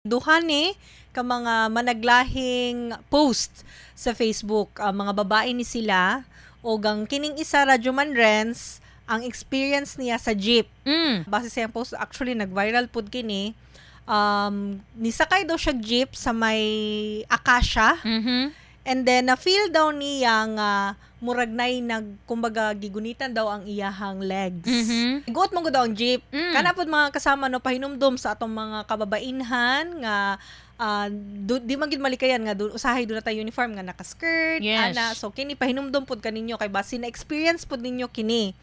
duha ni ka mga managlahing post sa Facebook ang mga babae ni sila o gang kining isa radyo man rents ang experience niya sa jeep Mm. base sa post actually nag-viral pud kini um nisakay daw siya jeep sa may Akasha Mhm. And then na feel daw niya nga murag nay nag kumbaga gigunitan daw ang iyahang legs Mhm. Iguot mo ko daw ang jeep. Mm. Kana pod mga kasama no pahinumdom sa atong mga kababainhan nga ah, du- di man gid malikayan nga du- usahay do na tayo uniform nga naka-skirt Yes. ana so kini pahinumdom pod kaninyo kay basi na experience pod ninyo kini.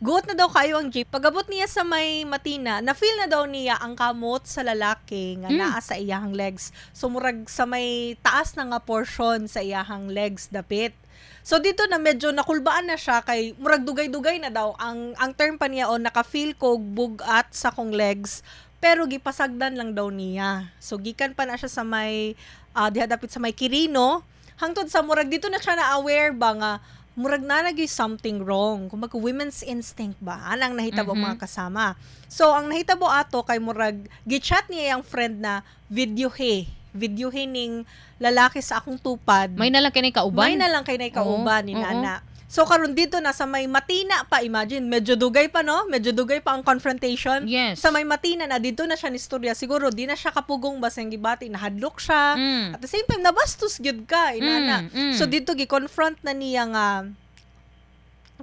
Guot na daw kayo ang jeep. Pagabot niya sa may Matina, na-feel na daw niya ang kamot sa lalaki nga Mm. naa sa iyahang legs. So murag sa may taas na nga portion sa iyahang legs dapit. So dito na medyo nakulbaan na siya kay murag dugay-dugay na daw ang ang term pa niya o naka-feel ko bugat sa kong legs pero gipasagdan lang daw niya. So gikan pa na siya sa may ah, diha dapit sa may Kirino hangtod sa murag dito na siya na aware ba nga murag na nagyoy something wrong. Kumbaga women's instinct ba? Anang nahitabo Mhm. mga kasama. So ang nahitabo ato kay murag gichat niya yung friend na videohe. Videohe ning lalaki sa akong tupad. May na lang kini kauban. May na lang kay kauban ni. Nana. So karon dito na sa may Matina pa imagine medyo dugay pa no? Medyo dugay pa ang confrontation. Yes. sa may Matina na dito na siya ni istorya siguro di na siya kapugong basang gibati nahadlok siya. Mm. at the same time nabastos gyud ka inana Mm, mm. so dito gi-confront na niya nga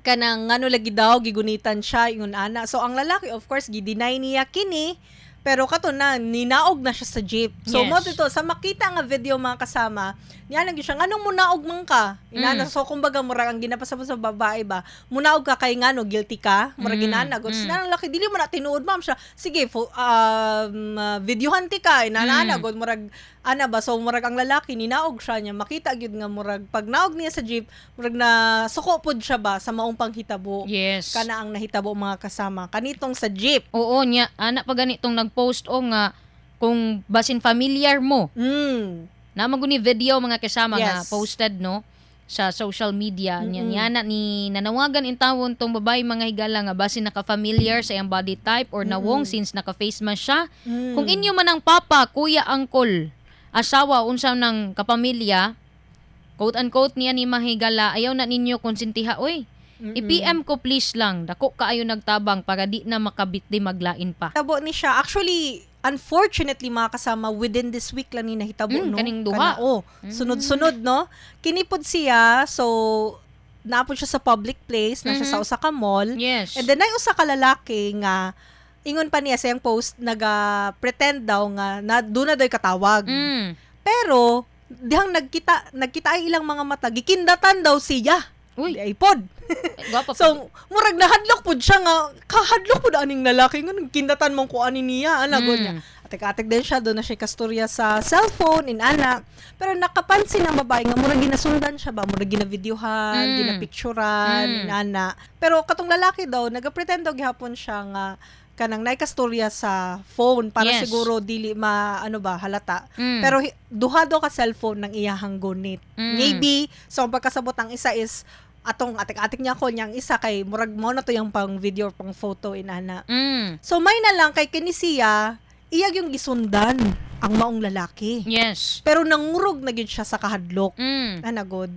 kanang ngano lagi daw gigunitan siya ingon ana. So ang lalaki of course gi-deny niya kini pero kato na ninaog na siya sa jeep. So Yes. mo dito sa makita nga video mga kasama niya lang siya nganong munaog man ka? Inana Mm. so kumbaga murag ang ginapasabot sa babae ba? Munaog ka kay ngano guilty ka? Murag Mm, ginana. Gud mm. mm. laki dili mo na tinuod ma'am. Siya sige fo, um, uh, videohan ti ka. Inana Mm. murag ana ba? So murag ang lalaki ninaog siya niya. Makita gyud nga murag pag naog niya sa jeep murag na suko pod siya ba sa maong panghitabo? Yes. kana ang nahitabo mga kasama. Kanitong sa jeep. Oo niya, ana pa ganitong nag-post o nga kung basin familiar mo. mm. Na maguni video mga kasama nga Yes. posted no sa social media Mm-mm. niya ni nanawagan in tawon tong babae mga higala nga basin naka-familiar sa iyang body type or nawong Mm-mm. since naka-face mask siya Mm. Kung inyo man ang papa, kuya, angkol, asawa, unsa ng kapamilya, quote unquote niya ni mahigala, ayaw na ninyo konsentiha, oy. Mm-mm. I-PM ko please lang, dako kaayo nagtabang para di na makabitli maglain pa. Hitabo ni siya. Actually, unfortunately mga kasama, within this week lang ni nahitabo, Mm, no? kaning duha. Kana, oh, sunod-sunod, no? Kinipod siya, so, naapod siya sa public place, na siya Mhm. sa usa ka mall. Yes. And then, ay usa ka lalaki nga, ingon pa niya sa iyang post, naga-pretend daw nga, na doon na daw katawag. Mm. Pero, dihang nagkita, nagkita ay ilang mga mata, gikindatan daw siya. Uy, Di ay pod. gwapa pa. So, murag nahadlok pud siya nga, kahadlok pud aning lalaki nga nagkindatan mong ko ani niya, ana Mm. niya. Atik-atik din siya, doon na siya kasturya sa cellphone, in ana. Pero nakapansin ng babae nga, murag ginasundan siya ba? Murag ginavideohan, Mm. ginapicturean, Mm. in ana. Pero katong lalaki daw, nagapretend daw gihapon siya nga, kanang naikasturya sa phone para Yes. siguro dili ma ano ba halata Mm. pero duha daw ka cellphone ng iyahang gunit Mm. maybe so ang pagkasabot ang isa is atong atik-atik niya ko niyang isa kay murag mo na to yung pang video pang photo inana Mm. so may na lang kay kini siya iyag yung gisundan ang maong lalaki Yes. pero nangurog na gyud siya sa kahadlok Mm. ana god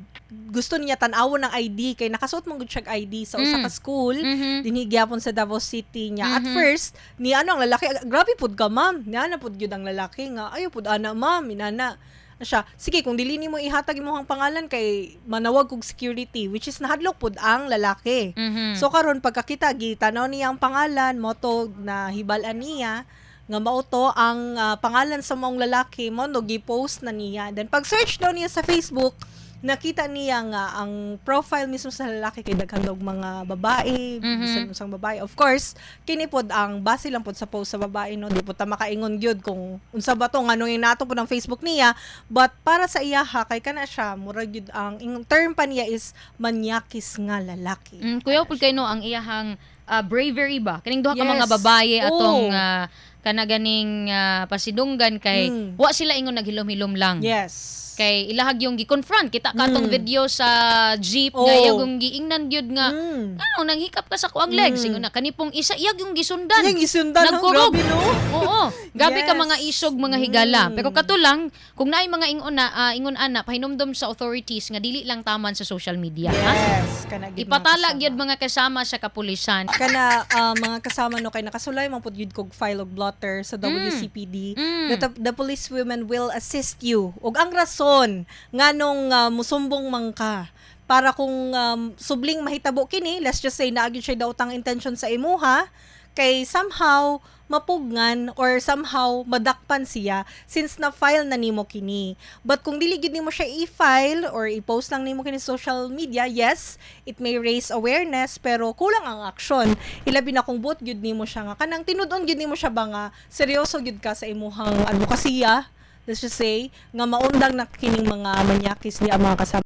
gusto niya tan-awon ng ID kay nakasuot man gud siya ID sa usa Mm. ka school Mhm. dinigyapon sa Davao City niya. At Mhm. first, ni ano ang lalaki, "Ah, grabe pud ka ma'am. Ni ana pud gyud ang lalaki nga, ayo pud ana ma'am, inana. Na siya, sige kung dili nimo ihatag imong pangalan kay manawag kog security which is nahadlok pud ang lalaki. Mhm. So karon pagkakita gitanaw niya ang pangalan, moto na hibalan niya nga mao to ang ah, pangalan sa maong lalaki mo no gi-post na niya. Then pag search daw niya sa Facebook, nakita niya nga ang profile mismo sa lalaki kay daghang daw mga babae, Mhm. mm sang babae. Of course, kini pod ang base lang pod sa post sa babae no, di po ta makaingon gyud kung unsa ba to nganong inato po ng Facebook niya, but para sa iya ha kay kana siya murag gyud ang ang term pa niya is manyakis nga lalaki. Mm, kuya pud kay no ang iyahang ah, bravery ba? Kaning duha ka Yes. mga babae atong Oo. ah, kana ganing ah, pasidunggan kay Mm. wa sila ingon naghilom-hilom lang. Yes. Kay ilahag yung gi-confront kita katong Mm. video sa jeep Oh. nga yung giingnan gyud nga Mm. ano nanghikap ka sa kuang legs Mm. ingon na kanipong isa iyag yung gisundan. Yung isundan, ang Nagkurog. grabe, no? Oo, gabi ka Yes. mga isog, mga higala. Mm. Pero katulang, kung naay mga ingon na, ah, ingon ana, pahinomdom sa authorities nga dili lang taman sa social media. Ha? Yes. Kana, gid mga Ipatala gyud mga kasama sa kapulisan. kana ah, mga kasama no kay nakasulay man pud yun kog file og blotter sa WCPD Mm. the, the police women will assist you ug ang rason nganong uh, musumbong man ka para kung um, subling mahitabo kini let's just say naagid siya daw utang intention sa imuha kay somehow mapugnan or somehow madakpan siya since na file na nimo kini. But kung dili gid nimo siya i-file or i-post lang nimo kini social media yes it may raise awareness pero kulang ang aksyon. Ilabi na kung buot gyud nimo siya nga. Kanang tinud-on gyud nimo siya ba nga seryoso gyud ka sa imuhang advokasya let's just say nga maundang na kining mga manyakis di ang mga kasama